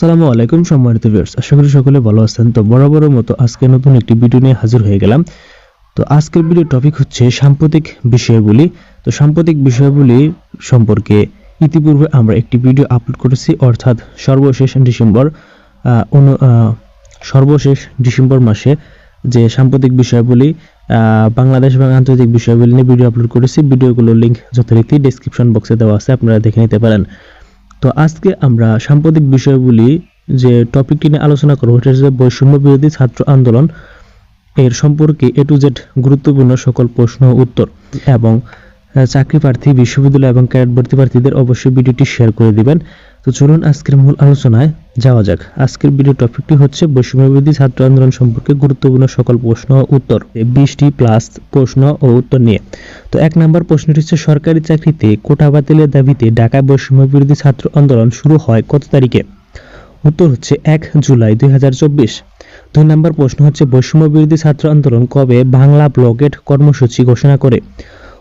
সালামু আলাইকুম, সম্মানিত ভিউয়ার্স আশা করি সকলে ভালো আছেন। তো বরাবরের মতো আজকে নতুন একটি ভিডিও নিয়ে হাজির হয়ে গেলাম। তো আজকের ভিডিও টপিক হচ্ছে সাম্প্রতিক বিষয়গুলি। তো সাম্প্রতিক বিষয়গুলি সম্পর্কে ইতিপূর্বে আমরা একটি ভিডিও আপলোড করেছি, অর্থাৎ সর্বশেষ ডিসেম্বর সর্বশেষ ডিসেম্বর মাসে যে সাম্প্রতিক বিষয়গুলি বাংলাদেশ এবং আন্তর্জাতিক বিষয়গুলি নিয়ে ভিডিও আপলোড করেছি। ভিডিওগুলোর লিঙ্ক যথারীতি ডেসক্রিপশন বক্সে দেওয়া আছে, আপনারা দেখে নিতে পারেন। তো আজকে আমরা সাম্প্রতিক বিষয়গুলি যে টপিকটি নিয়ে আলোচনা করব, সেটা হচ্ছে বৈষম্য বিরোধী ছাত্র আন্দোলন। এর সম্পর্কে এ টু জেড গুরুত্বপূর্ণ সকল প্রশ্ন উত্তর এবং চাকরি প্রার্থী, বিশ্ববিদ্যালয় এবং ক্যাডেট ভর্তি প্রার্থীদের অবশ্যই ভিডিওটি শেয়ার করে দিবেন। তো চলুন আজকের মূল আলোচনায় যাওয়া যাক। আজকের ভিডিও টপিকটি হচ্ছে বৈষম্য বিরোধী ছাত্র আন্দোলন সম্পর্কে গুরুত্বপূর্ণ সকল প্রশ্ন ও উত্তর। বিশটি প্লাস প্রশ্ন ও উত্তর নিয়ে। তো এক নম্বর প্রশ্নটি হচ্ছে, সরকারি চাকরিতে কোটা বাতিলের দাবিতে ঢাকা বৈষম্য বিরোধী ছাত্র আন্দোলন শুরু হয় কত তারিখে? উত্তর হচ্ছে, এক জুলাই দুই দুই নম্বর প্রশ্ন হচ্ছে বৈষম্য বিরোধী ছাত্র আন্দোলন কবে বাংলা ব্লকেট কর্মসূচি ঘোষণা করে?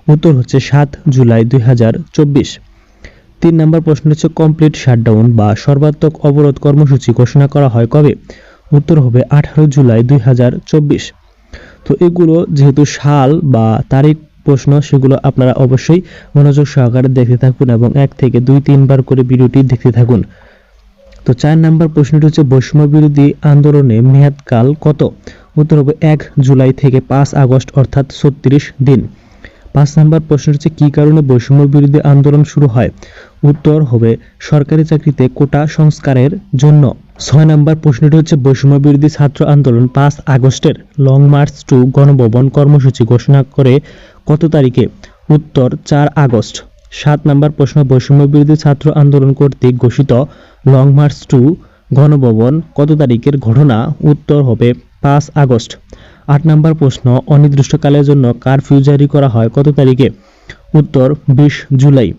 উত্তর হচ্ছে, সাত জুলাই দুই হাজার চব্বিশ। তিন নম্বর প্রশ্ন হচ্ছে কমপ্লিট শাটডাউন বা সর্বাত্মক অবরোধ কর্মসূচি ঘোষণা করা হয় কবে? উত্তর হবে আঠারো জুলাই দুই হাজার চব্বিশ। তো এগুলো যেহেতু সাল বা তারিখ প্রশ্ন, সেগুলো আপনারা অবশ্যই মনোযোগ সহকারে দেখতে থাকুন এবং এক থেকে দুই তিনবার করে ভিডিওটি দেখতে থাকুন। তো চার নাম্বার প্রশ্নটি হচ্ছে বৈষম্য বিরোধী আন্দোলনে মেয়াদকাল কত? উত্তর হবে এক জুলাই থেকে পাঁচ আগস্ট, অর্থাৎ ছত্রিশ দিন। পাঁচ নাম্বার প্রশ্ন হচ্ছে, কি কারণে বৈষম্য বিরোধী আন্দোলন শুরু হয়? উত্তর হবে, সরকারি চাকরিতে কোটা সংস্কারের জন্য। ছয় নাম্বার প্রশ্নটি হচ্ছে, বৈষম্য বিরোধী ছাত্র আন্দোলন পাঁচ আগস্টের লং মার্চ টু গণভবন কর্মসূচি ঘোষণা করে কত তারিখে? উত্তর, চার আগস্ট। সাত নাম্বার প্রশ্ন, বৈষম্য বিরোধী ছাত্র আন্দোলন কর্তৃক ঘোষিত লং মার্চ টু গণভবন কত তারিখের ঘটনা? উত্তর হবে, পাঁচ আগস্ট। আট নম্বর প্রশ্ন, অনির্দিষ্টকালের জন্য কারফিউ জারি করা হয় কত তারিখে? উত্তর, বিশ জুলাই।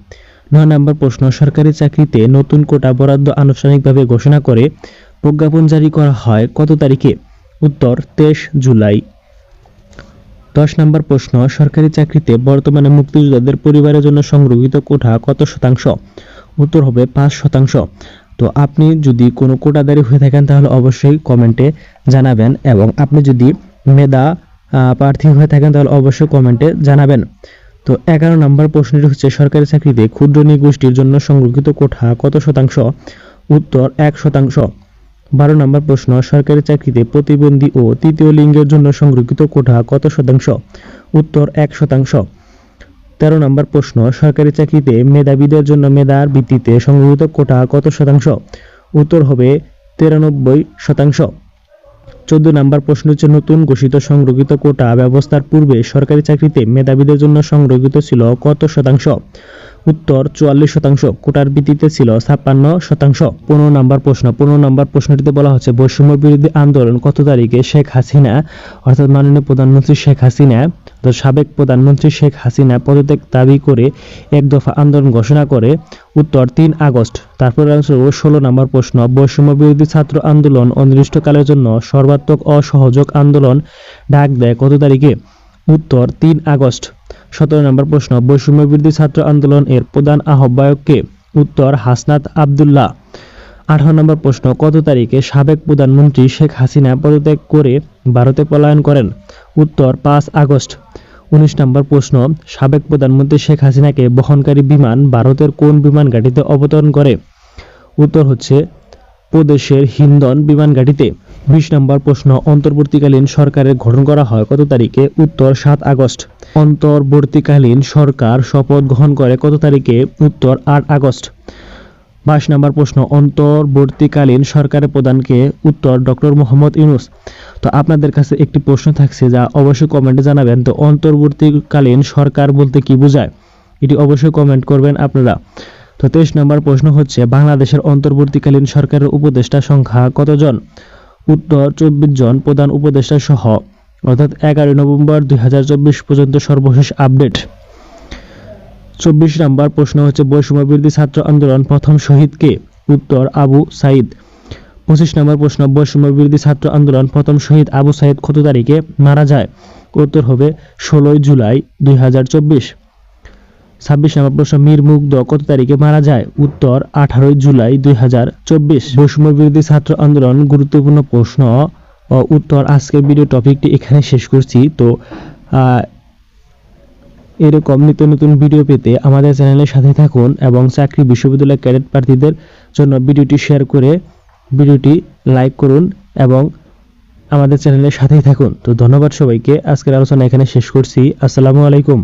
নয় নম্বর প্রশ্ন, সরকারি চাকরিতে নতুন কোটা বরাদ্দ আনুষ্ঠানিকভাবে ঘোষণা করে প্রজ্ঞাপন জারি করা হয় কত তারিখে? উত্তর, তেইশ জুলাই। দশ নম্বর প্রশ্ন, সরকারি চাকরিতে বর্তমানে মুক্তিযোদ্ধাদের পরিবারের জন্য সংরক্ষিত কোঠা কত শতাংশ? উত্তর হবে পাঁচ শতাংশ। তো আপনি যদি কোনো কোটাদারি হয়ে থাকেন তাহলে অবশ্যই কমেন্টে জানাবেন এবং আপনি যদি মেধা প্রার্থী হয়ে থাকেন তাহলে অবশ্যই কমেন্টে জানাবেন। তো এগারো নম্বর প্রশ্নটি হচ্ছে, সরকারি চাকরিতে ক্ষুদ্র নিগোষ্ঠীর জন্য সংরক্ষিত কোঠা কত শতাংশ? উত্তর, এক শতাংশ। বারো নম্বর প্রশ্ন, সরকারি চাকরিতে প্রতিবন্ধী ও তৃতীয় লিঙ্গের জন্য সংরক্ষিত কোঠা কত শতাংশ? উত্তর, এক শতাংশ। তেরো নম্বর প্রশ্ন, সরকারি চাকরিতে মেধাবীদের জন্য মেধার ভিত্তিতে সংরক্ষিত কোটা কত শতাংশ? উত্তর হবে তিরানব্বই শতাংশ। চোদ্দ নম্বর প্রশ্ন হচ্ছে, নতুন ঘোষিত সংরক্ষিত কোটা ব্যবস্থার পূর্বে সরকারি চাকরিতে মেধাবীদের জন্য সংরক্ষিত ছিল কত শতাংশ? উত্তর চুয়াল্লিশ শতাংশ, কোটার ভিত্তিতে ছিল ছাপ্পান্ন শতাংশ। পনেরো নম্বর প্রশ্ন, পনেরো নম্বর প্রশ্নটিতে বলা হচ্ছে, বৈষম্য বিরোধী আন্দোলন কত তারিখে শেখ হাসিনা, অর্থাৎ মাননীয় প্রধানমন্ত্রী শেখ হাসিনা সাবেক প্রধানমন্ত্রী শেখ হাসিনা পদত্যাগ দাবি করে এক দফা আন্দোলন ঘোষণা করে, উত্তর তিন আগস্ট। তারপর ষোলো নম্বর প্রশ্ন, বৈষম্য বিরোধী ছাত্র আন্দোলন অনির্দিষ্টকালের জন্য সর্বাত্মক অসহযোগ আন্দোলন, ডাক দেয় কত তারিখে? উত্তর তিন আগস্ট। সতেরো নম্বর প্রশ্ন, বৈষম্য বিরোধী ছাত্র আন্দোলন এর প্রধান আহ্বায়ককে উত্তর, হাসনাত আবদুল্লাহ। আঠারো নম্বর প্রশ্ন, কত তারিখে সাবেক প্রধানমন্ত্রী শেখ হাসিনা পদত্যাগ করে ভারতে পলায়ন করেন? উত্তর, পাঁচ আগস্ট। উনিশ নম্বর প্রশ্ন, সাবেক প্রধানমন্ত্রী শেখ হাসিনাকে বহনকারী বিমান ভারতের কোন বিমান ঘাঁটিতে অবতরণ করে? উত্তর হচ্ছে, প্রদেশের হিন্দন বিমান ঘাঁটিতে। বিশ নম্বর প্রশ্ন, অন্তর্বর্তীকালীন সরকারের গঠন করা হয় কত তারিখে? উত্তর, সাত আগস্ট। অন্তর্বর্তীকালীন সরকার শপথ গ্রহণ করে কত তারিখে? উত্তর, আট আগস্ট। বাইশ নম্বর প্রশ্ন, অন্তর্বর্তীকালীন সরকারের প্রধানকে উত্তর, ডক্টর মোহাম্মদ ইউনুস। তো আপনাদের কাছে একটি প্রশ্ন থাকছে যা অবশ্যই কমেন্টে জানাবেন। তো অন্তর্বর্তীকালীন সরকার বলতে কি বোঝায়? এটি অবশ্যই কমেন্ট করবেন আপনারা। তো তেইশ নম্বর প্রশ্ন হচ্ছে, বাংলাদেশের অন্তর্বর্তীকালীন সরকারের উপদেষ্টা সংখ্যা কতজন? উত্তর চব্বিশ জন প্রধান উপদেষ্টা সহ, অর্থাৎ এগারোই নভেম্বর দুই হাজার চব্বিশ পর্যন্ত সর্বশেষ আপডেট। চব্বিশ নম্বর প্রশ্ন হচ্ছে, বৈষম্য বিরোধী ছাত্র আন্দোলন প্রথম শহীদ কে? উত্তর, আবু সাইদ। পঁচিশ নম্বর প্রশ্ন, বৈষম্য বিরোধী ছাত্র আন্দোলন প্রথম শহীদ আবু সাইদ কত তারিখে মারা যায়? উত্তর হবে, ষোলোই জুলাই দুই হাজার চব্বিশ। ছাব্বিশ প্রশ্ন মীর মুগ্ধ কত তারিখে মারা যায়? উত্তর, আঠারোই জুলাই দুই হাজার চব্বিশ। বৈষম্য বিরোধী ছাত্র আন্দোলন গুরুত্বপূর্ণ প্রশ্ন ও উত্তর, আজকের ভিডিও টপিকটি এখানে শেষ করছি। তো এরকম নিত্য নতুন ভিডিও পেতে আমাদের চ্যানেলের সাথে থাকুন এবং চাকরি বিশ্ববিদ্যালয় ক্যাডেট প্রার্থীদের জন্য ভিডিওটি শেয়ার করে ভিডিওটি লাইক করুন এবং আমাদের চ্যানেলের সাথেই থাকুন। তো, ধন্যবাদ সবাইকে। আজকের আলোচনা এখানে শেষ করছি। আসসালামু আলাইকুম।